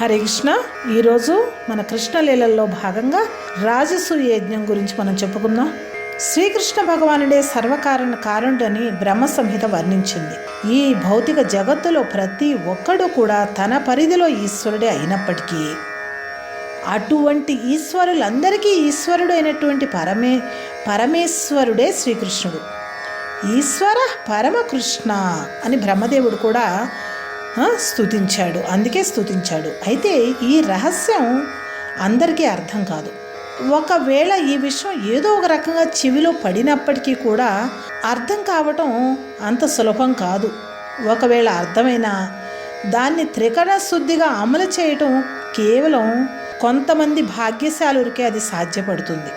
హరే కృష్ణ. ఈరోజు మన కృష్ణలీలల్లో భాగంగా రాజసూయ యజ్ఞం గురించి మనం చెప్పుకుందాం. శ్రీకృష్ణ భగవానుడే సర్వకారణ కారణుడని బ్రహ్మ సంహిత వర్ణించింది. ఈ భౌతిక జగత్తులో ప్రతి ఒక్కడు కూడా తన పరిధిలో ఈశ్వరుడే అయినప్పటికీ అటువంటి ఈశ్వరులందరికీ ఈశ్వరుడు అయినటువంటి పరమే పరమేశ్వరుడే శ్రీకృష్ణుడు. ఈశ్వర పరమకృష్ణ అని బ్రహ్మదేవుడు కూడా స్థుతించాడు స్తుతించాడు. అందుకే స్తుతించాడు. అయితే ఈ రహస్యం అందరికీ అర్థం కాదు. ఒకవేళ ఈ విషయం ఏదో ఒక రకంగా చెవిలో పడినప్పటికీ కూడా అర్థం కావటం అంత సులభం కాదు. ఒకవేళ అర్థమైనా దాన్ని త్రికరణ శుద్ధిగా అమలు చేయటం కేవలం కొంతమంది భాగ్యశాలురికే అది సాధ్యపడుతుంది.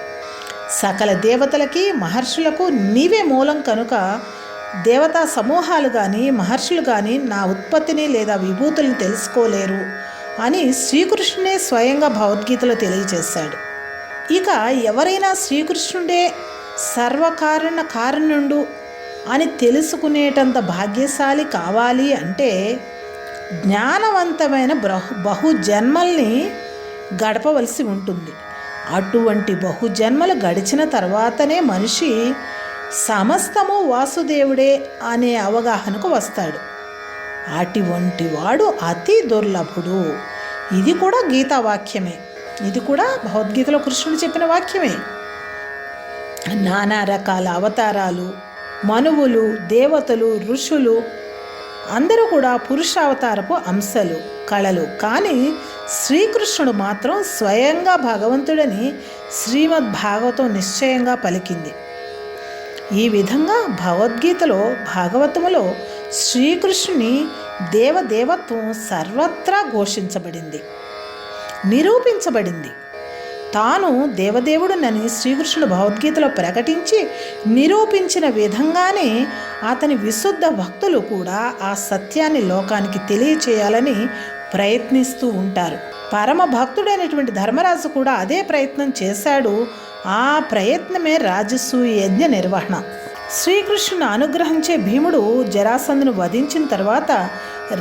సకల దేవతలకి మహర్షులకు నీవే మూలం కనుక దేవతా సమూహాలు కానీ మహర్షులు కానీ నా ఉత్పత్తిని లేదా విభూతులను తెలుసుకోలేరు అని శ్రీకృష్ణుడే స్వయంగా భగవద్గీతలో తెలియజేశాడు. ఇక ఎవరైనా శ్రీకృష్ణుడే సర్వకారణ కారణుండు అని తెలుసుకునేటంత భాగ్యశాలి కావాలి అంటే జ్ఞానవంతమైన బహు బహు జన్మల్ని గడపవలసి ఉంటుంది. అటువంటి బహుజన్మలు గడిచిన తర్వాతనే మనిషి సమస్తము వాసుదేవుడే అనే అవగాహనకు వస్తాడు. అటువంటి వాడు అతి దుర్లభుడు. ఇది కూడా గీతా వాక్యమే. ఇది కూడా భగవద్గీతలో కృష్ణుడు చెప్పిన వాక్యమే. నానా రకాల అవతారాలు మనువులు దేవతలు ఋషులు అందరూ కూడా పురుషావతారపు అంశలు కళలు. కానీ శ్రీకృష్ణుడు మాత్రం స్వయంగా భగవంతుడని శ్రీమద్ భాగవతం నిశ్చయంగా పలికింది. ఈ విధంగా భగవద్గీతలో భాగవతములో శ్రీకృష్ణుని దేవదేవత్వం సర్వత్రా ఘోషించబడింది నిరూపించబడింది. తాను దేవదేవుడునని శ్రీకృష్ణుడు భగవద్గీతలో ప్రకటించి నిరూపించిన విధంగానే అతని విశుద్ధ భక్తులు కూడా ఆ సత్యాన్ని లోకానికి తెలియచేయాలని ప్రయత్నిస్తూ ఉంటారు. పరమ భక్తుడైనటువంటి ధర్మరాజు కూడా అదే ప్రయత్నం చేశాడు. ఆ ప్రయత్నమే రాజసూయ యజ్ఞ నిర్వహణ. శ్రీకృష్ణుని అనుగ్రహించే భీముడు జరాసందును వధించిన తర్వాత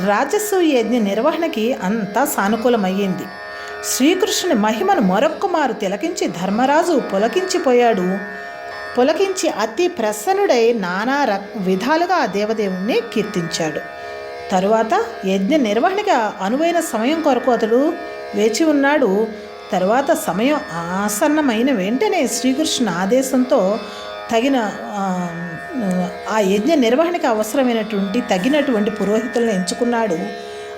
రాజసూయ యజ్ఞ నిర్వహణకి అంతా సానుకూలమయ్యింది. శ్రీకృష్ణుని మహిమను మరొక్కమారు తిలకించి ధర్మరాజు పులకించిపోయాడు. పులకించి అతి ప్రసన్నుడై నానా రక్ విధాలుగా ఆ దేవదేవుణ్ణి కీర్తించాడు. తరువాత యజ్ఞ నిర్వహణకి అనువైన సమయం కొరకు అతడు వేచి ఉన్నాడు. తర్వాత సమయం ఆసన్నమైన వెంటనే శ్రీకృష్ణ ఆదేశంతో తగిన ఆ, యజ్ఞ నిర్వహణకి అవసరమైనటువంటి తగినటువంటి పురోహితులను ఎంచుకున్నాడు.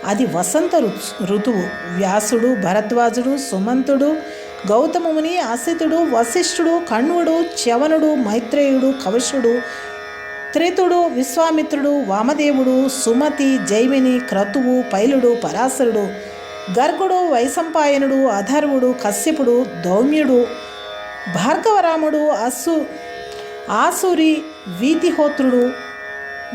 అది వసంత ఋతువు. వ్యాసుడు భరద్వాజుడు సుమంతుడు గౌతమముని అసితుడు వశిష్ఠుడు కణ్వుడు చ్యవనుడు మైత్రేయుడు కవశుడు త్రితుడు విశ్వామిత్రుడు వామదేవుడు సుమతి జైమిని క్రతువు పైలుడు పరాశరుడు గర్గుడు వైశంపాయనుడు అధర్వుడు కశ్యపుడు దౌమ్యుడు భార్గవరాముడు అసు ఆసురి వీతిహోత్రుడు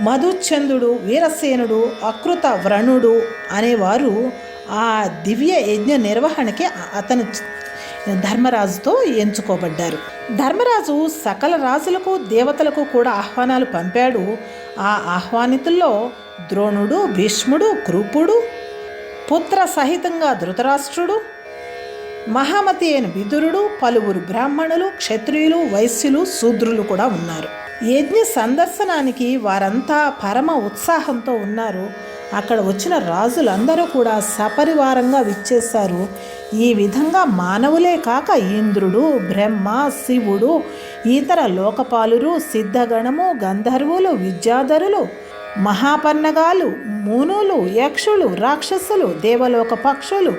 మధుచందుడు వీరసేనుడు అకృత వ్రణుడు అనేవారు ఆ దివ్య యజ్ఞ నిర్వహణకి అతను ధర్మరాజుతో ఎంచుకోబడ్డారు. ధర్మరాజు సకల రాజులకు దేవతలకు కూడా ఆహ్వానాలు పంపాడు. ఆ ఆహ్వానితుల్లో ద్రోణుడు భీష్ముడు కృపుడు పుత్ర సహితంగా ధృతరాష్ట్రుడు మహామతి అయిన విదురుడు పలువురు బ్రాహ్మణులు క్షత్రియులు వైశ్యులు శూద్రులు కూడా ఉన్నారు. యజ్ఞ సందర్శనానికి వారంతా పరమ ఉత్సాహంతో ఉన్నారు. అక్కడ వచ్చిన రాజులందరూ కూడా సపరివారంగా విచ్చేశారు. ఈ విధంగా మానవులే కాక ఇంద్రుడు బ్రహ్మ శివుడు ఇతర లోకపాలురు సిద్ధగణము గంధర్వులు విద్యాధరులు మహాపన్నగాలు మునులు యక్షులు రాక్షసులు దేవలోక పక్షులు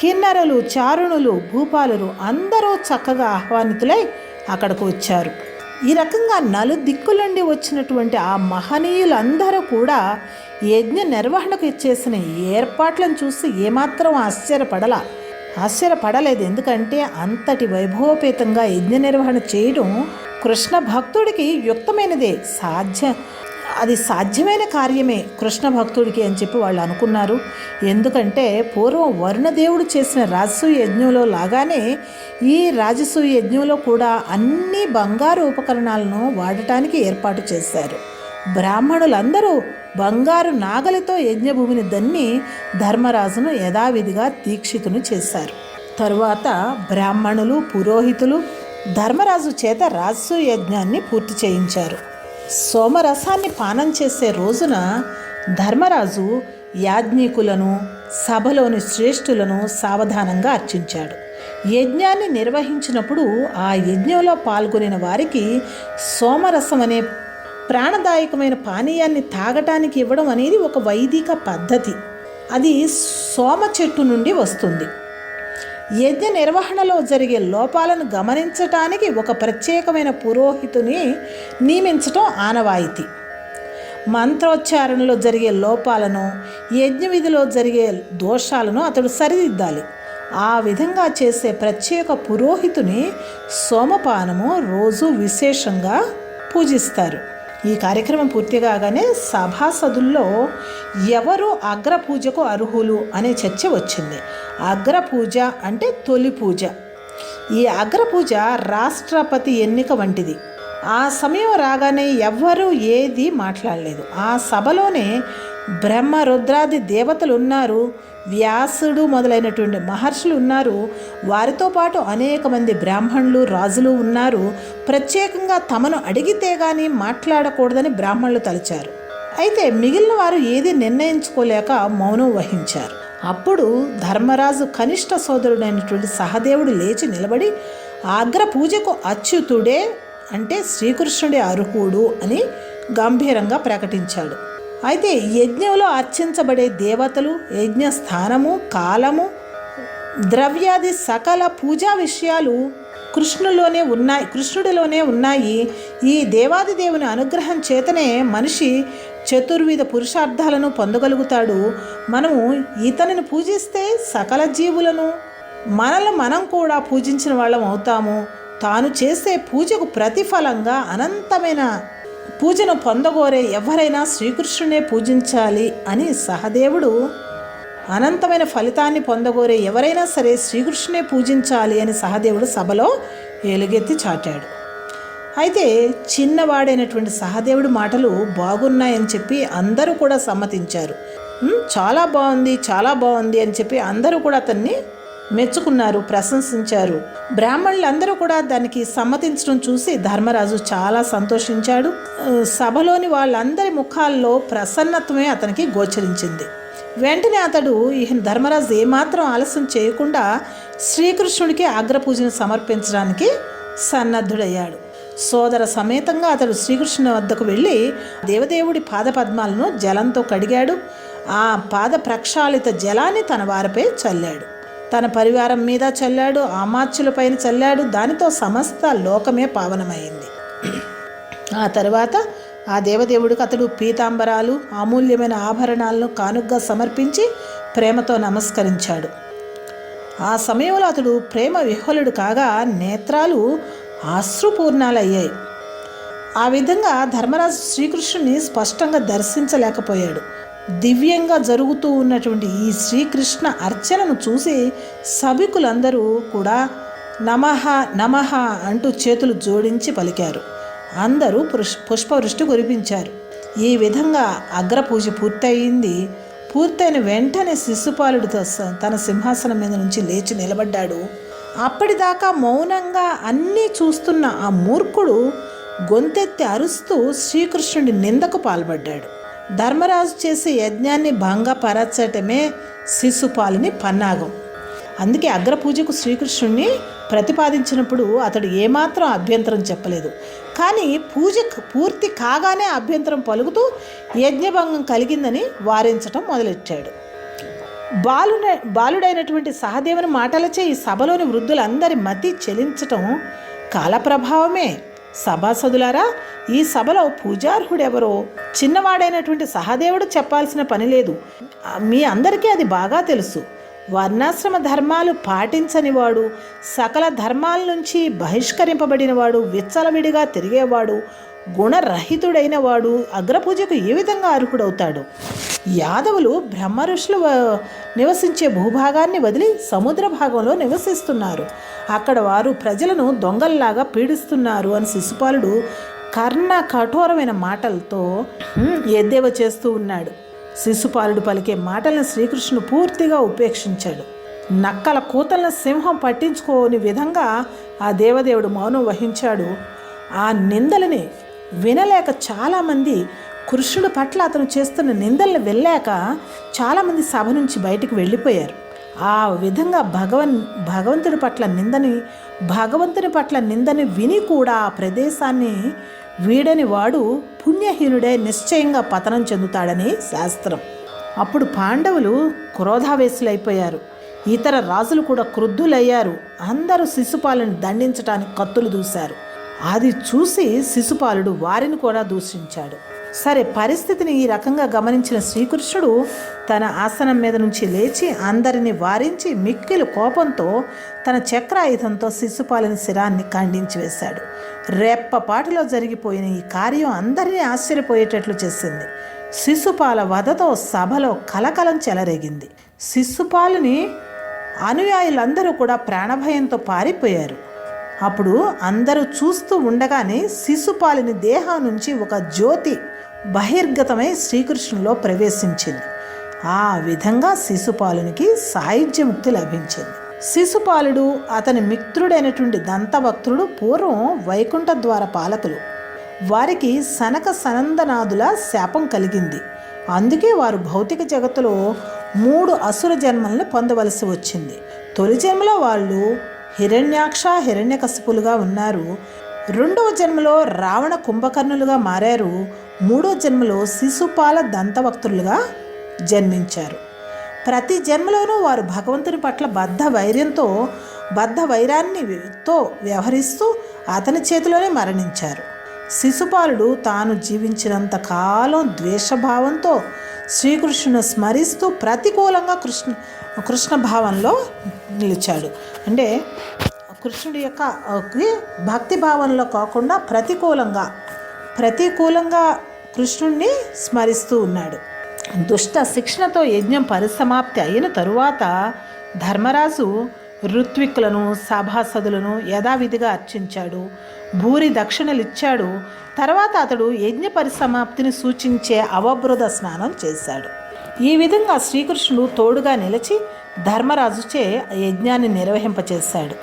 కిన్నరలు చారుణులు భూపాలులు అందరూ చక్కగా ఆహ్వానితులై అక్కడికి వచ్చారు. ఈ రకంగా నలు దిక్కులండి వచ్చినటువంటి ఆ మహనీయులందరూ కూడా యజ్ఞ నిర్వహణకు చేసిన ఏర్పాట్లను చూసి ఏమాత్రం ఆశ్చర్యపడలా. ఆశ్చర్యపడలేదు. ఎందుకంటే అంతటి వైభవపేతంగా యజ్ఞ నిర్వహణ చేయడం కృష్ణ భక్తుడికి యుక్తమైనదే. సాధ్య. అది సాధ్యమైన కార్యమే కృష్ణ భక్తుడికి అని చెప్పి వాళ్ళు అనుకున్నారు. ఎందుకంటే పూర్వం వరుణదేవుడు చేసిన రాజసూయ యజ్ఞంలో లాగానే ఈ రాజసూయ యజ్ఞంలో కూడా అన్ని బంగారు ఉపకరణాలను వాడటానికి ఏర్పాటు చేశారు. బ్రాహ్మణులందరూ బంగారు నాగలితో యజ్ఞభూమిని దన్ని ధర్మరాజును యథావిధిగా దీక్షితును చేశారు. తరువాత బ్రాహ్మణులు పురోహితులు ధర్మరాజు చేత రాజసు యజ్ఞాన్ని పూర్తి చేయించారు. సోమరసాన్ని పానం చేసే రోజున ధర్మరాజు యాజ్ఞికులను సభలోని శ్రేష్ఠులను సావధానంగా అర్చించాడు. యజ్ఞాన్ని నిర్వహించినప్పుడు ఆ యజ్ఞంలో పాల్గొనిన వారికి సోమరసం అనే ప్రాణదాయకమైన పానీయాన్ని తాగటానికి ఇవ్వడం అనేది ఒక వైదిక పద్ధతి. అది సోమ చెట్టు నుండి వస్తుంది. యజ్ఞ నిర్వహణలో జరిగే లోపాలను గమనించటానికి ఒక ప్రత్యేకమైన పురోహితుని నియమించటం ఆనవాయితీ. మంత్రోచ్చారణలో జరిగే లోపాలను యజ్ఞ విధిలో జరిగే దోషాలను అతడు సరిదిద్దాలి. ఆ విధంగా చేసే ప్రత్యేక పురోహితుని సోమపానము రోజు విశేషంగా పూజిస్తారు. ఈ కార్యక్రమం పూర్తి కాగానే సభాసదుల్లో ఎవరు అగ్రపూజకు అర్హులు అనే చర్చ వచ్చింది. అగ్రపూజ అంటే తొలి పూజ. ఈ అగ్రపూజ రాష్ట్రపతి ఎన్నిక వంటిది. ఆ సమయం రాగానే ఎవ్వరూ ఏది మాట్లాడలేదు. ఆ సభలోనే బ్రహ్మ రుద్రాది దేవతలు ఉన్నారు వ్యాసుడు మొదలైనటువంటి మహర్షులు ఉన్నారు వారితో పాటు అనేక మంది బ్రాహ్మణులు రాజులు ఉన్నారు. ప్రత్యేకంగా తమను అడిగితే కానీ మాట్లాడకూడదని బ్రాహ్మణులు తలిచారు. అయితే మిగిలిన వారు ఏది నిర్ణయించుకోలేక మౌనం వహించారు. అప్పుడు ధర్మరాజు కనిష్ట సోదరుడైనటువంటి సహదేవుడు లేచి నిలబడి ఆగ్ర పూజకు అచ్యుతుడే అంటే శ్రీకృష్ణుడి అర్హుడు అని గంభీరంగా ప్రకటించాడు. అయితే యజ్ఞంలో అర్చించబడే దేవతలు యజ్ఞ స్థానము కాలము ద్రవ్యాది సకల పూజా విషయాలు కృష్ణులోనే ఉన్నాయి కృష్ణుడిలోనే ఉన్నాయి. ఈ దేవాది దేవుని అనుగ్రహం చేతనే మనిషి చతుర్విధ పురుషార్థాలను పొందగలుగుతాడు. మనము ఇతనిని పూజిస్తే సకల జీవులను మనల్ని మనం కూడా పూజించిన వాళ్ళం అవుతాము. తాను చేసే పూజకు ప్రతిఫలంగా అనంతమైన పూజను పొందగోరే ఎవరైనా శ్రీకృష్ణునే పూజించాలి అని సహదేవుడు అనంతమైన ఫలితాన్ని పొందగోరే ఎవరైనా సరే శ్రీకృష్ణునే పూజించాలి అని సహదేవుడు సభలో ఎలుగెత్తి చాటాడు. అయితే చిన్నవాడైనటువంటి సహదేవుడి మాటలు బాగున్నాయని చెప్పి అందరూ కూడా సమ్మతించారు. చాలా బాగుంది చాలా బాగుంది అని చెప్పి అందరూ కూడా అతన్ని మెచ్చుకున్నారు ప్రశంసించారు. బ్రాహ్మణులందరూ కూడా దానికి సమ్మతించడం చూసి ధర్మరాజు చాలా సంతోషించాడు. సభలోని వాళ్ళందరి ముఖాల్లో ప్రసన్నత్వమే అతనికి గోచరించింది. వెంటనే అతడు ఈ ధర్మరాజు ఏమాత్రం ఆలస్యం చేయకుండా శ్రీకృష్ణుడికి అగ్రపూజను సమర్పించడానికి సన్నద్ధుడయ్యాడు. సోదర సమేతంగా అతడు శ్రీకృష్ణుని వద్దకు వెళ్ళి దేవదేవుడి పాదపద్మాలను జలంతో కడిగాడు. ఆ పాద ప్రక్షాళిత జలాన్ని తన వారిపై చల్లాడు. తన పరివారం మీద చల్లాడు ఆమాత్యులపైన చల్లాడు దానితో సమస్త లోకమే పావనమైంది. ఆ తర్వాత ఆ దేవదేవుడికి అతడు పీతాంబరాలు అమూల్యమైన ఆభరణాలను కానుగ్గా సమర్పించి ప్రేమతో నమస్కరించాడు. ఆ సమయంలో అతడు ప్రేమ విహ్వలుడు కాగా నేత్రాలు అశ్రుపూర్ణాలయ్యాయి ఆ విధంగా ధర్మరాజు శ్రీకృష్ణుని స్పష్టంగా దర్శించలేకపోయాడు. దివ్యంగా జరుగుతూ ఉన్నటువంటి ఈ శ్రీకృష్ణ అర్చనను చూసి సభికులందరూ కూడా నమః నమః అంటూ చేతులు జోడించి పలికారు. అందరూ పుష్ పుష్పవృష్టి కురిపించారు. ఈ విధంగా అగ్రపూజ పూర్తయింది. పూర్తయిన వెంటనే శిశుపాలుడితో తన సింహాసనం మీద నుంచి లేచి నిలబడ్డాడు. అప్పటిదాకా మౌనంగా అన్నీ చూస్తున్న ఆ మూర్ఖుడు గొంతెత్తి అరుస్తూ శ్రీకృష్ణుడి నిందకు పాల్పడ్డాడు. ధర్మరాజు చేసే యజ్ఞాన్ని భంగపరచటమే శిశుపాలుని పన్నాగం. అందుకే అగ్రపూజకు శ్రీకృష్ణుణ్ణి ప్రతిపాదించినప్పుడు అతడు ఏమాత్రం అభ్యంతరం చెప్పలేదు. కానీ పూజ పూర్తి కాగానే అభ్యంతరం పలుకుతూ యజ్ఞభంగం కలిగిందని వారించటం మొదలెట్టాడు. బాలుడ బాలుడైనటువంటి సహదేవుని మాటలచే ఈ సభలోని వృద్ధులందరి మతి చెలించటం కాలప్రభావమే. సభాసదులారా ఈ సభలో పూజార్హుడెవరో చిన్నవాడైనటువంటి సహదేవుడు చెప్పాల్సిన పని లేదు. మీ అందరికీ అది బాగా తెలుసు. వర్ణాశ్రమ ధర్మాలు పాటించనివాడు సకల ధర్మాల నుంచి బహిష్కరింపబడినవాడు విచ్చలవిడిగా తిరిగేవాడు గుణరహితుడైన వాడు అగ్రపూజకు ఏ విధంగా అర్హుడవుతాడు? యాదవులు బ్రహ్మఋషులు నివసించే భూభాగాన్ని వదిలి సముద్ర భాగంలో నివసిస్తున్నారు. అక్కడ వారు ప్రజలను దొంగల్లాగా పీడిస్తున్నారు అని శిశుపాలుడు కర్ణ కఠోరమైన మాటలతో ఎద్దేవ చేస్తూ ఉన్నాడు శిశుపాలుడు పలికే మాటలను శ్రీకృష్ణుడు పూర్తిగా ఉపేక్షించాడు. నక్కల కూతలను సింహం పట్టించుకోని విధంగా ఆ దేవదేవుడు మౌనం వహించాడు. ఆ నిందలని వినలేక చాలామంది కృష్ణుడు పట్ల అతను చేస్తున్న నిందలను వెళ్ళాక చాలామంది సభ నుంచి బయటికి వెళ్ళిపోయారు. ఆ విధంగా భగవన్ భగవంతుడి పట్ల నిందని భగవంతుని పట్ల నిందని విని కూడా ఆ ప్రదేశాన్ని వీడని వాడు పుణ్యహీనుడే నిశ్చయంగా పతనం చెందుతాడని శాస్త్రం. అప్పుడు పాండవులు క్రోధావేశులైపోయారు. ఇతర రాజులు కూడా క్రుద్ధులయ్యారు. అందరూ శిశుపాలను దండించడానికి కత్తులు దూశారు. అది చూసి శిశుపాలుడు వారిని కూడా దూషించాడు. సరే పరిస్థితిని ఈ రకంగా గమనించిన శ్రీకృష్ణుడు తన ఆసనం మీద నుంచి లేచి అందరిని వారించి మిక్కిలి కోపంతో తన చక్రాయుధంతో శిశుపాలని శిరాన్ని ఖండించి వేశాడు. రెప్పపాటిలో జరిగిపోయిన ఈ కార్యం అందరినీ ఆశ్చర్యపోయేటట్లు చేసింది. శిశుపాల వధతో సభలో కలకలం చెలరేగింది. శిశుపాలుని అనుయాయులందరూ కూడా ప్రాణభయంతో పారిపోయారు. అప్పుడు అందరూ చూస్తూ ఉండగానే శిశుపాలిని దేహం నుంచి ఒక జ్యోతి బహిర్గతమై శ్రీకృష్ణులో ప్రవేశించింది. ఆ విధంగా శిశుపాలునికి సాయుధ్యముక్తి లభించింది. శిశుపాలుడు అతని మిత్రుడైనటువంటి దంతభక్తుడు పూర్వం వైకుంఠ ద్వార పాలకులు. వారికి సనక సనందనాదుల శాపం కలిగింది. అందుకే వారు భౌతిక జగత్తులో మూడు అసుర జన్మలను పొందవలసి వచ్చింది. తొలి జన్మలో వాళ్ళు హిరణ్యాక్ష హిరణ్యకశిపులుగా ఉన్నారు. రెండవ జన్మలో రావణ కుంభకర్ణులుగా మారారు. మూడో జన్మలో శిశుపాల దంతవక్తులుగా జన్మించారు. ప్రతి జన్మలోనూ వారు భగవంతుని పట్ల బద్ధ వైర్యంతో బద్ధ వైరాన్ని తో వ్యవహరిస్తూ అతని చేతిలోనే మరణించారు. శిశుపాలుడు తాను జీవించినంత కాలం ద్వేషభావంతో శ్రీకృష్ణుని స్మరిస్తూ ప్రతికూలంగా కృష్ణ కృష్ణ భావంలో నిలిచాడు. అంటే కృష్ణుడి యొక్క భక్తి భావంలో కాకుండా ప్రతికూలంగా ప్రతికూలంగా కృష్ణుణ్ణి స్మరిస్తూ ఉన్నాడు. దుష్ట శిక్షణతో యజ్ఞం పరిసమాప్తి అయిన తరువాత ధర్మరాజు ఋత్విక్కులను సభాసదులను యథావిధిగా అర్చించాడు. భూరి దక్షిణలిచ్చాడు. తర్వాత అతడు యజ్ఞ పరిసమాప్తిని సూచించే అవబృద స్నానం చేశాడు. ఈ విధంగా శ్రీకృష్ణుడు తోడుగా నిలిచి ధర్మరాజుచే యజ్ఞాన్ని నిర్వహింపచేశాడు.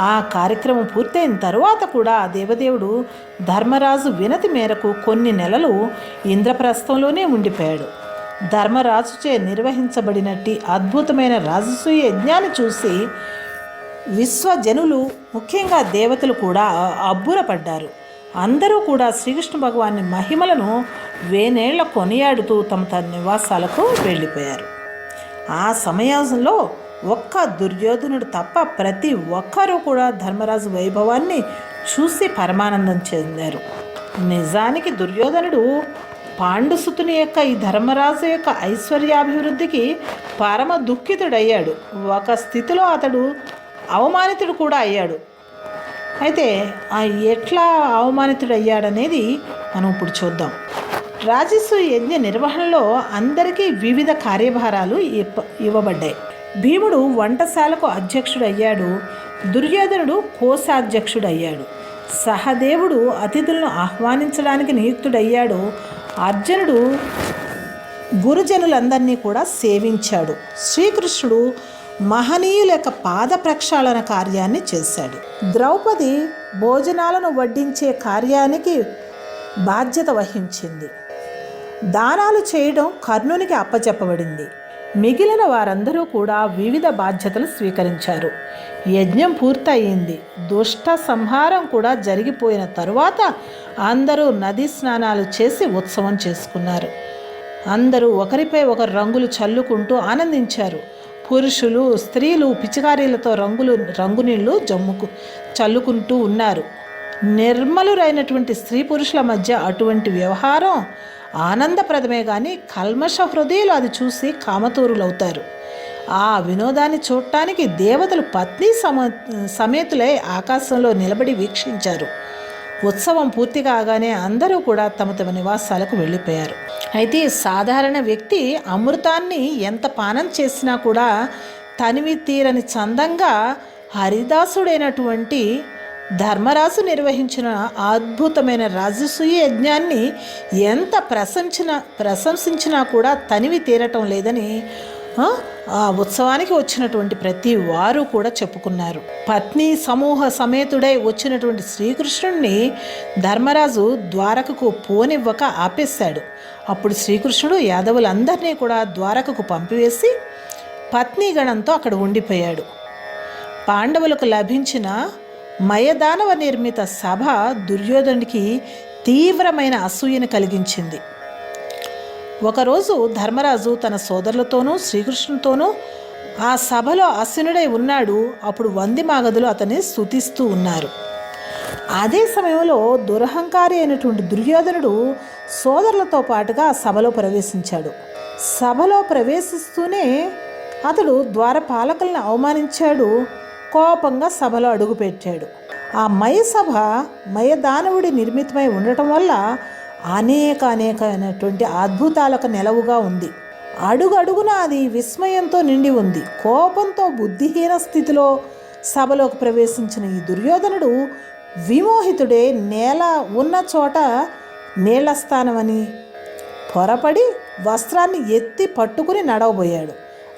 ఆ కార్యక్రమం పూర్తయిన తరువాత కూడా ఆ దేవదేవుడు ధర్మరాజు వినతి మేరకు కొన్ని నెలలు ఇంద్రప్రస్థంలోనే ఉండిపోయాడు. ధర్మరాజుచే నిర్వహించబడినట్టి అద్భుతమైన రాజసూయ యజ్ఞాన్ని చూసి విశ్వజనులు ముఖ్యంగా దేవతలు కూడా అబ్బురపడ్డారు. అందరూ కూడా శ్రీకృష్ణ భగవాన్ని మహిమలను వేనేళ్ళ కొనియాడుతూ తమ తన నివాసాలకు వెళ్ళిపోయారు. ఆ సమయంలో ఒక్క దుర్యోధనుడు తప్ప ప్రతి ఒక్కరూ కూడా ధర్మరాజు వైభవాన్ని చూసి పరమానందం చెందారు. నిజానికి దుర్యోధనుడు పాండుసుతుని యొక్క ఈ ధర్మరాజు యొక్క ఐశ్వర్యాభివృద్ధికి పరమ దుఃఖితుడయ్యాడు. ఒక స్థితిలో అతడు అవమానితుడు కూడా అయ్యాడు. అయితే ఆ ఎట్లా అవమానితుడు అయ్యాడనేది మనం ఇప్పుడు చూద్దాం. రాజస్సు యజ్ఞ నిర్వహణలో అందరికీ వివిధ కార్యభారాలు ఇప్ప ఇవ్వబడ్డాయి. భీముడు వంటశాలకు అధ్యక్షుడు అయ్యాడు దుర్యోధనుడు కోశాధ్యక్షుడు అయ్యాడు సహదేవుడు అతిథులను ఆహ్వానించడానికి నియుక్తుడయ్యాడు. అర్జునుడు గురుజనులందరినీ కూడా సేవించాడు. శ్రీకృష్ణుడు మహనీయుల యొక్క పాద ప్రక్షాళన కార్యాన్ని చేశాడు. ద్రౌపది భోజనాలను వడ్డించే కార్యానికి బాధ్యత వహించింది. దానాలు చేయడం కర్ణునికి అప్పచెప్పబడింది మిగిలిన వారందరూ కూడా వివిధ బాధ్యతలు స్వీకరించారు. యజ్ఞం పూర్తయింది. దుష్ట సంహారం కూడా జరిగిపోయిన తరువాత అందరూ నదీ స్నానాలు చేసి ఉత్సవం చేసుకున్నారు. అందరూ ఒకరిపై ఒకరు రంగులు చల్లుకుంటూ ఆనందించారు. పురుషులు స్త్రీలు పిచికారీలతో రంగులు రంగునీళ్ళు జమ్ముకు చల్లుకుంటూ ఉన్నారు. నిర్మలురైనటువంటి స్త్రీ పురుషుల మధ్య అటువంటి వ్యవహారం ఆనందప్రదమే కానీ కల్మష హృదయులు అది చూసి కామతూరులవుతారు. ఆ వినోదాన్ని చూడటానికి దేవతలు పత్ని సమ సమేతులై ఆకాశంలో నిలబడి వీక్షించారు. ఉత్సవం పూర్తి కాగానే అందరూ కూడా తమ తమ నివాసాలకు వెళ్ళిపోయారు. అయితే సాధారణ వ్యక్తి అమృతాన్ని ఎంత పానం చేసినా కూడా తనివి తీరని చందంగా హరిదాసుడైనటువంటి ధర్మరాజు నిర్వహించిన అద్భుతమైన రాజసూయ యజ్ఞాన్ని ఎంత ప్రశంసిన ప్రశంసించినా కూడా తనివి తీరటం లేదని ఆ, ఉత్సవానికి వచ్చినటువంటి ప్రతి వారు కూడా చెప్పుకున్నారు. పత్ని సమూహ సమేతుడై వచ్చినటువంటి శ్రీకృష్ణుడిని ధర్మరాజు ద్వారకకు పోనివ్వక ఆపేశాడు. అప్పుడు శ్రీకృష్ణుడు యాదవులందరినీ కూడా ద్వారకకు పంపివేసి పత్ని గణంతో అక్కడ ఉండిపోయాడు. పాండవులకు లభించిన మయదానవ నిర్మిత సభ దుర్యోధనుడికి తీవ్రమైన అసూయను కలిగించింది. ఒకరోజు ధర్మరాజు తన సోదరులతోనూ శ్రీకృష్ణుతోనూ ఆ సభలో అశ్వినుడై ఉన్నాడు. అప్పుడు వంది మాగదులు అతన్ని స్తుతిస్తూ ఉన్నారు. అదే సమయంలో దురహంకారి అయినటువంటి దుర్యోధనుడు సోదరులతో పాటుగా సభలో ప్రవేశించాడు. సభలో ప్రవేశిస్తూనే అతడు ద్వారపాలకులను అవమానించాడు. కోపంగా సభలో అడుగుపెట్టాడు. ఆ మయ సభ మయదానవుడి నిర్మితమై ఉండటం వల్ల అనేక అనేకమైనటువంటి అద్భుతాలకు నెలవుగా ఉంది. అడుగడుగున అది విస్మయంతో నిండి ఉంది. కోపంతో బుద్ధిహీన స్థితిలో సభలోకి ప్రవేశించిన ఈ దుర్యోధనుడు విమోహితుడే. నేల ఉన్న చోట నీళ్ళ స్థానమని పొరపడి వస్త్రాన్ని ఎత్తి పట్టుకుని నడవబోయాడు.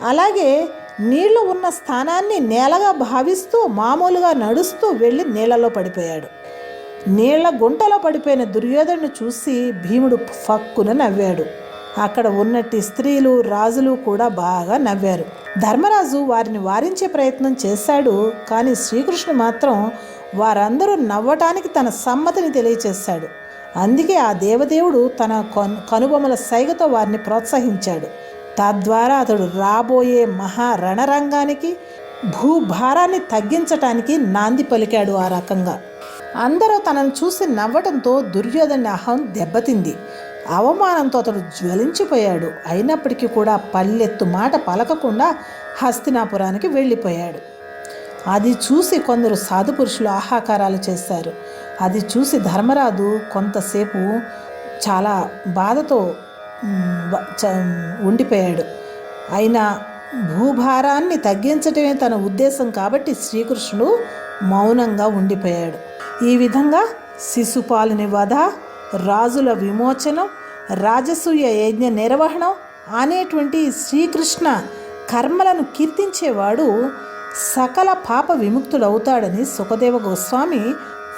అలాగే నీళ్ళు ఉన్న స్థానాన్ని నేలగా భావిస్తూ మామూలుగా నడుస్తూ వెళ్ళి నీళ్ళలో పడిపోయాడు. నీళ్ళ గుంటలో పడిపోయిన దుర్యోధను చూసి భీముడు ఫక్కున నవ్వాడు. అక్కడ ఉన్నట్టి స్త్రీలు రాజులు కూడా బాగా నవ్వారు. ధర్మరాజు వారిని వారించే ప్రయత్నం చేశాడు కానీ శ్రీకృష్ణుడు మాత్రం వారందరూ నవ్వటానికి తన సమ్మతిని తెలియచేశాడు. అందుకే ఆ దేవదేవుడు తన కను కనుబొమ్మల సైగతో వారిని ప్రోత్సహించాడు. తద్వారా అతడు రాబోయే మహా రణరంగానికి భూభారాన్ని తగ్గించటానికి నాంది పలికాడు ఆ రకంగా. అందరూ తనను చూసి నవ్వటంతో దుర్యోధన అహం దెబ్బతింది. అవమానంతో అతడు జ్వలించిపోయాడు. అయినప్పటికీ కూడా పల్లెత్తు మాట పలకకుండా హస్తినాపురానికి వెళ్ళిపోయాడు. అది చూసి కొందరు సాధు పురుషులు ఆహాకారాలు చేశారు. అది చూసి ధర్మరాజు కొంతసేపు చాలా బాధతో చ- ఉండిపోయాడు. అయినా భూభారాన్ని తగ్గించటమే తన ఉద్దేశం కాబట్టి శ్రీకృష్ణుడు మౌనంగా ఉండిపోయాడు. ఈ విధంగా శిశుపాలుని వధ రాజుల విమోచనం రాజసూయ యజ్ఞ నిర్వహణం అనేటువంటి శ్రీకృష్ణ కర్మలను కీర్తించేవాడు సకల పాప విముక్తుడవుతాడని సుఖదేవ గోస్వామి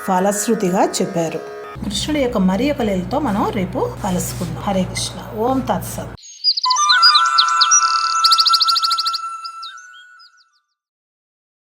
ఫలశ్రుతిగా చెప్పారు. కృష్ణుడి యొక్క మరి యొక్క లీలతో మనం రేపు కలుసుకుందాం. హరే కృష్ణ. ఓం తత్సత్.